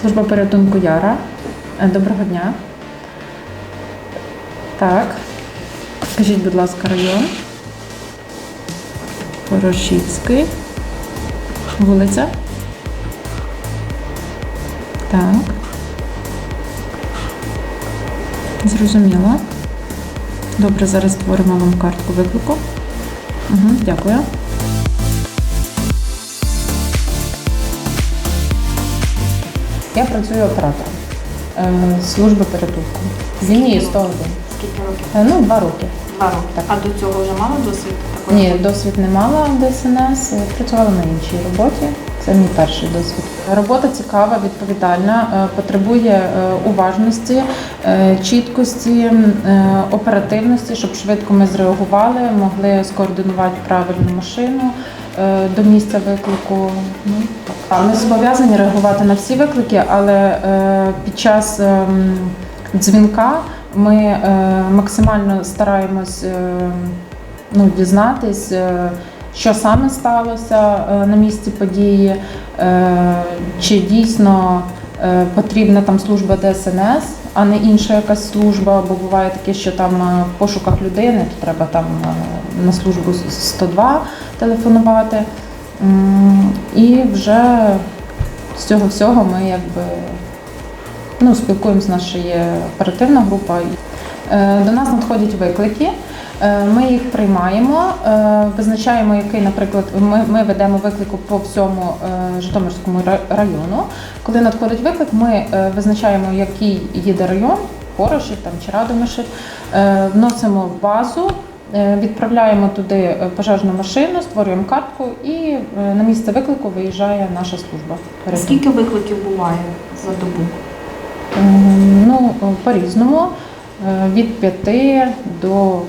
Служба порятунку Яра. Е, Доброго дня. Так. Скажіть, будь ласка, район. Порошицький. Вулиця. Так. Зрозуміло. Добре, зараз створимо вам картку виклику. Угу, дякую. Я працюю оператором е, служби порятунку. З лінії 101. Скільки років? Е, Ну, два роки. Два роки. Так. А до цього вже мала досвід такої? Ні, досвід не мала в ДСНС, працювала на іншій роботі. Це мій перший досвід. Робота цікава, відповідальна, е, потребує е, уважності, е, чіткості, оперативності, щоб швидко ми зреагували, могли скоординувати правильну машину до місця виклику. Ну, Ми зобов'язані реагувати на всі виклики, але під час дзвінка ми максимально стараємось ну, дізнатись, що саме сталося е, на місці події, е, чи дійсно е, потрібна там служба ДСНС, а не інша якась служба, бо буває таке, що там в пошуках людини, то треба там на службу 102 телефонувати. І вже з цього всього ми якби ну, спілкуємося, наша є оперативна група. Е, До нас надходять виклики. Е, Ми їх приймаємо, е, визначаємо, який, наприклад, ми, ми ведемо виклику по всьому е, Житомирському району. Коли надходить виклик, ми визначаємо, який їде район, Порошів там чи Радомишів, вносимо в базу, відправляємо туди пожежну машину, створюємо картку і на місце виклику виїжджає наша служба. Скільки викликів буває за добу? Ем, Ну, по-різному. Е, Від 5 до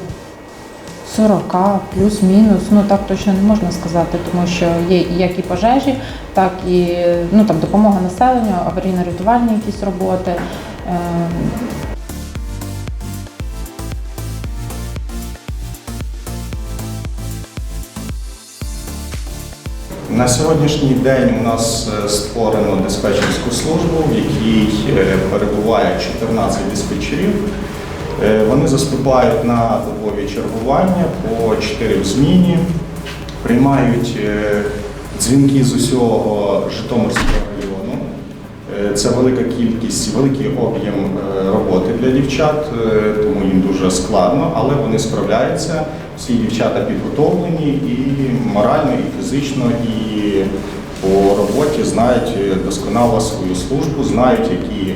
40, плюс-мінус. Ну так точно не можна сказати, тому що є як і пожежі, так і ну, там, допомога населенню, аварійно-рятувальні якісь роботи. Ем, На сьогоднішній день у нас е, створено диспетчерську службу, в якій е, перебуває 14 диспетчерів. Е, Вони заступають на добові чергування по 4 в зміні, приймають е, дзвінки з усього Житомирського району. Е, Це велика кількість, великий об'єм роботи для дівчат, тому їм дуже складно, але вони справляються. Всі дівчата підготовлені і морально, і фізично, і по роботі знають досконало свою службу, знають, які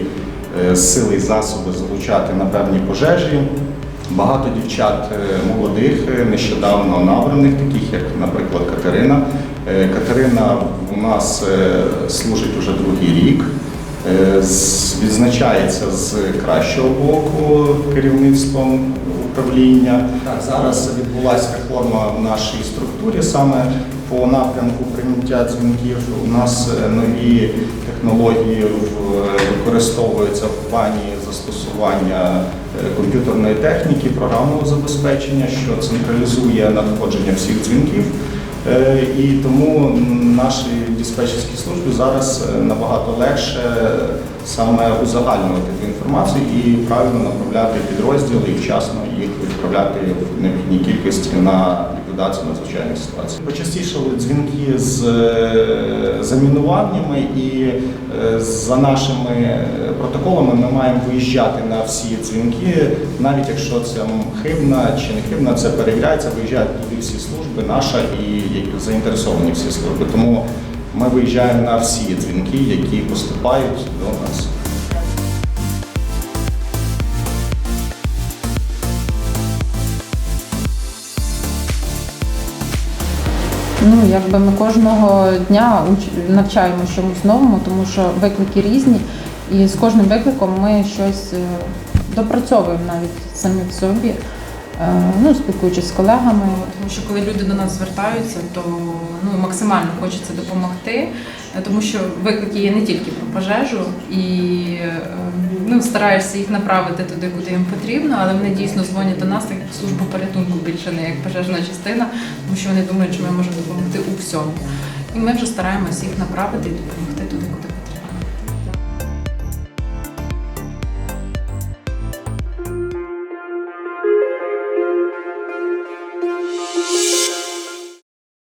сили і засоби залучати на певні пожежі. Багато дівчат е, молодих, е, нещодавно набраних, таких як, наприклад, Катерина. Е, Катерина у нас е, служить уже другий рік. Е, Відзначається з кращого боку керівництвом управління. Так, зараз відбулася реформа в нашій структурі саме по напрямку прийняття дзвінків. У нас е, нові технології використовуються в плані застосування е, комп'ютерної техніки, програмного забезпечення, що централізує надходження всіх дзвінків. Е, І тому нашій диспетчерській службі зараз е, набагато легше саме узагальнювати ту інформацію і правильно направляти підрозділи і вчасно їх відправляти в необхідній кількості на ліквідацію надзвичайних ситуацій. Почастішали дзвінки з е, замінуваннями, і е, за нашими е, протоколами ми маємо виїжджати на всі дзвінки, навіть якщо це хибна чи не хибна, це перевіряється, виїжджають туди всі служби, наша і заінтересовані всі служби. Тому ми виїжджаємо на всі дзвінки, які поступають до нас. Ну, якби ми кожного дня навчаємо чомусь новому, тому що виклики різні, і з кожним викликом ми щось е, допрацьовуємо навіть самі в собі, ну, спілкуючись з колегами. Тому що коли люди до нас звертаються, то ну максимально хочеться допомогти, е, тому що виклики є не тільки про пожежу, і е, ну, стараєшся їх направити туди, куди їм потрібно, але вони дійсно дзвонять до нас як службу порятунку більше не як пожежна частина, тому що вони думають, що ми можемо допомогти у всьому. І ми вже стараємося їх направити і допомогти